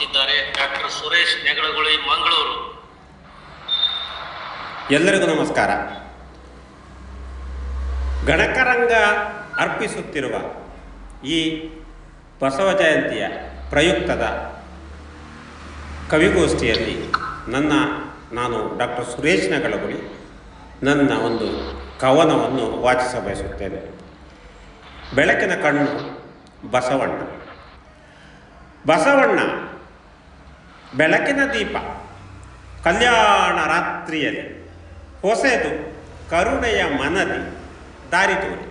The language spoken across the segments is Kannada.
ಓದುತ್ತಿದ್ದಾರೆ ಡಾಕ್ಟರ್ ಸುರೇಶ್ ನೆಗಳಗುಳಿ, ಮಂಗಳೂರು. ಎಲ್ಲರಿಗೂ ನಮಸ್ಕಾರ. ಗಣಕರಂಗ ಅರ್ಪಿಸುತ್ತಿರುವ ಈ ಬಸವ ಜಯಂತಿಯ ಪ್ರಯುಕ್ತದ ಕವಿಗೋಷ್ಠಿಯಲ್ಲಿ ನನ್ನ, ನಾನು ಡಾಕ್ಟರ್ ಸುರೇಶ್ ನಗಳಗುಳಿ ನನ್ನ ಒಂದು ಕವನವನ್ನು ವಾಚಿಸ ಬಯಸುತ್ತೇನೆ. ಬೆಳಕಿನ ಕಣ್ಣು ಬಸವಣ್ಣ. ಬಸವಣ್ಣ ಬೆಳಕಿನ ದೀಪ, ಕಲ್ಯಾಣ ರಾತ್ರಿಯಲ್ಲಿ ಹೊಸೆದು ಕರುಣೆಯ ಮನದಿ, ದಾರಿ ತೋರಿ.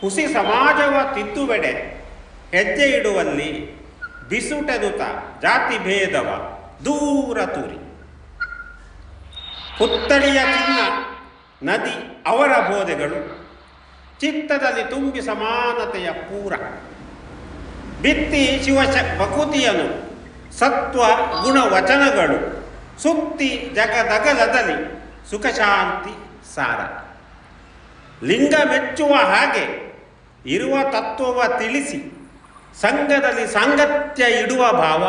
ಹುಸಿ ಸಮಾಜವ ತಿದ್ದುವೆಡೆ ಹೆಜ್ಜೆ ಇಡುವಲ್ಲಿ ಬಿಸುಟೆದುತ ಜಾತಿ ಭೇದವ ದೂರ ತೂರಿ. ಪುತ್ತಳಿಯ ಚಿನ್ನ, ನದಿ ಅವರ ಬೋಧೆಗಳು, ಚಿತ್ತದಲ್ಲಿ ತುಂಬಿ ಸಮಾನತೆಯ ಪೂರ. ಬಿತ್ತಿ ಶಿವಶ ಭಕುತಿಯನು ಸತ್ವ ಗುಣ ವಚನಗಳು. ಸುತ್ತಿ ಜಗದಗಲದಲ್ಲಿ ಸುಖ ಶಾಂತಿ ಸಾರ. ಲಿಂಗ ಮೆಚ್ಚುವ ಹಾಗೆ ಇರುವ ತತ್ವವ ತಿಳಿಸಿ ಸಂಘದಲ್ಲಿ ಸಾಂಗತ್ಯ ಇಡುವ ಭಾವ,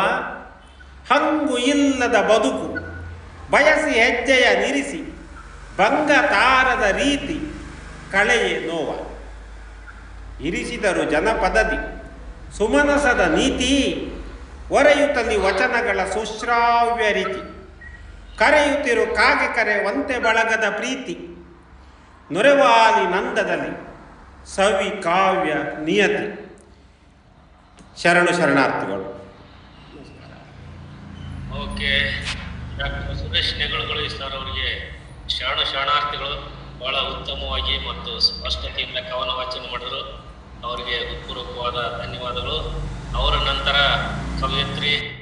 ಹಂಗು ಇಲ್ಲದ ಬದುಕು, ಬಯಸಿ ಹೆಜ್ಜೆಯ ನಿರಿಸಿ, ಭಂಗ ತಾರದ ರೀತಿ ಕಳೆಯೇ ನೋವ. ಇರಿಸಿದರು ಜನಪದದಿ, ಸುಮನಸದ ನೀತಿ ಒರೆಯುತ್ತಲಿ ವಚನಗಳ ಸುಶ್ರಾವ್ಯ ರೀತಿ. ಕರೆಯುತ್ತಿರು ಕಾಗೆ ಕರೆ ಒಂತೆ ಬಳಗದ ಪ್ರೀತಿ. ನೊರೆವಾಲಿ ನಂದದಲ್ಲಿ ಸವಿ ಕಾವ್ಯ ನಿಯತಿ. ಶರಣು ಶರಣಾರ್ಥಿಗಳು. ಓಕೆ, ಡಾಕ್ಟರ್ ಸುರೇಶ್ ನೆಗಳುಗಳು ಸರ್ ಅವರಿಗೆ ಶರಣ ಶರಣಾರ್ಥಿಗಳು ಬಹಳ ಉತ್ತಮವಾಗಿ ಮತ್ತು ಸ್ಪಷ್ಟತೆಯಿಂದ ಕವನ ವಾಚನ ಮಾಡಿದರು. ಅವರಿಗೆ ಹೃತ್ಪೂರ್ವಕವಾದ ಧನ್ಯವಾದಗಳು. ಅವರ ನಂತರ Soy entre